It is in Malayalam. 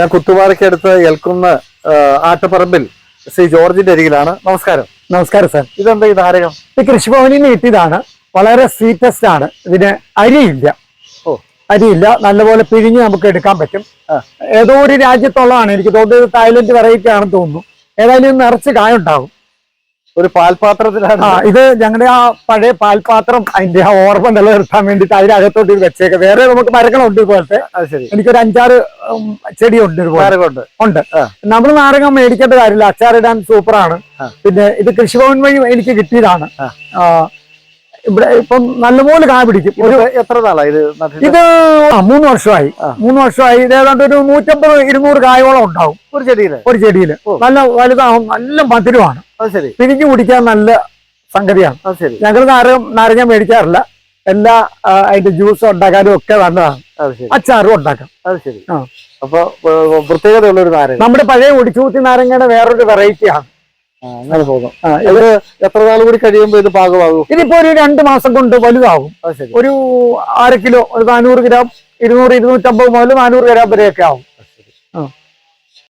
ഞാൻ കുത്തുപാറയ്ക്കടുത്ത് ഏൽക്കുന്ന ആട്ടപ്പറമ്പിൽ ശ്രീ ജോർജിന്റെ അരികിലാണ്. നമസ്കാരം. നമസ്കാരം സാർ. ഇതെന്താ ഈ നാരകം? ഇത് കൃഷിഭവനിൽ നിന്ന് കിട്ടിയതാണ്. വളരെ സ്വീറ്റസ്റ്റ് ആണ്. ഇതിന് അരിയില്ല. ഓ. അരിയില്ല. നല്ലപോലെ പിഴിഞ്ഞ് നമുക്ക് എടുക്കാൻ പറ്റും. ഏതോ ഒരു രാജ്യത്തുള്ളതാണ്. എനിക്ക് തോന്നുന്നത് തായ്ലൻഡ് വെറൈറ്റി ആണെന്ന് തോന്നുന്നു. ഏതായാലും നിറച്ച് കായുണ്ടാവും ഒരു പാൽപാത്രത്തിലാണ്. ഇത് ഞങ്ങളുടെ ആ പഴയ പാൽപാത്രം അതിന്റെ ആ ഓർമ്മ നിലനിർത്താൻ വേണ്ടിട്ട് അതിനകത്തോട്ട് ഇത് വെച്ചേക്ക. വേറെ നമുക്ക് മരങ്ങളുണ്ട് ഇതുപോലത്തെ. അത് ശരി. എനിക്കൊരു അഞ്ചാറ് ചെടിയുണ്ട് ഉണ്ട്. ഉണ്ട്. നമ്മൾ നാരങ്ങ മേടിക്കേണ്ട കാര്യമില്ല. അച്ചാറിടാൻ സൂപ്പറാണ് പിന്നെ ഇത് കൃഷിഭവൻ വഴി എനിക്ക് കിട്ടിയതാണ്. ഇവിടെ ഇപ്പം നല്ലപോലെ കാ പിടിക്കും. ഒരു എത്ര നാളാ ഇത് ഇത് മൂന്ന് വർഷമായി. മൂന്ന് വർഷമായി. ഇത് ഏതാണ്ട് ഒരു നൂറ്റമ്പത് ഇരുന്നൂറ് കായോളം ഉണ്ടാവും. ഒരു ചെടിയിൽ? ഒരു ചെടിയിൽ നല്ല വലുതാവും നല്ല മധുരമാണ്. പിരിഞ്ഞു കുടിക്കാൻ നല്ല സംഗതിയാണ്. ഞങ്ങൾ നാരകം നാരങ്ങ മേടിക്കാറില്ല. എല്ലാ അതിന്റെ ജ്യൂസ് ഉണ്ടാക്കാനും ഒക്കെ നല്ലതാണ്. അച്ചാറും ഉണ്ടാക്കാം. അത് ശരി. അപ്പൊ പ്രത്യേകതയുള്ള ഒരു നാരങ്ങ. നമ്മുടെ പഴയ ഒടിച്ചൂത്തി നാരങ്ങയുടെ വേറൊരു വെറൈറ്റിയാണ് അങ്ങനെ ആ, ഇത് എത്ര നാൾ കൂടി കഴിയുമ്പോ ഇത് പാകമാകും? ഇതിപ്പോ ഒരു രണ്ട് മാസം കൊണ്ട് വലുതാകും ഒരു അര കിലോ ഒരു നാനൂറ് ഗ്രാം ഇരുന്നൂറ് ഇരുന്നൂറ്റമ്പത് മുതൽ നാനൂറ് ഗ്രാം വരെയൊക്കെ ആവും.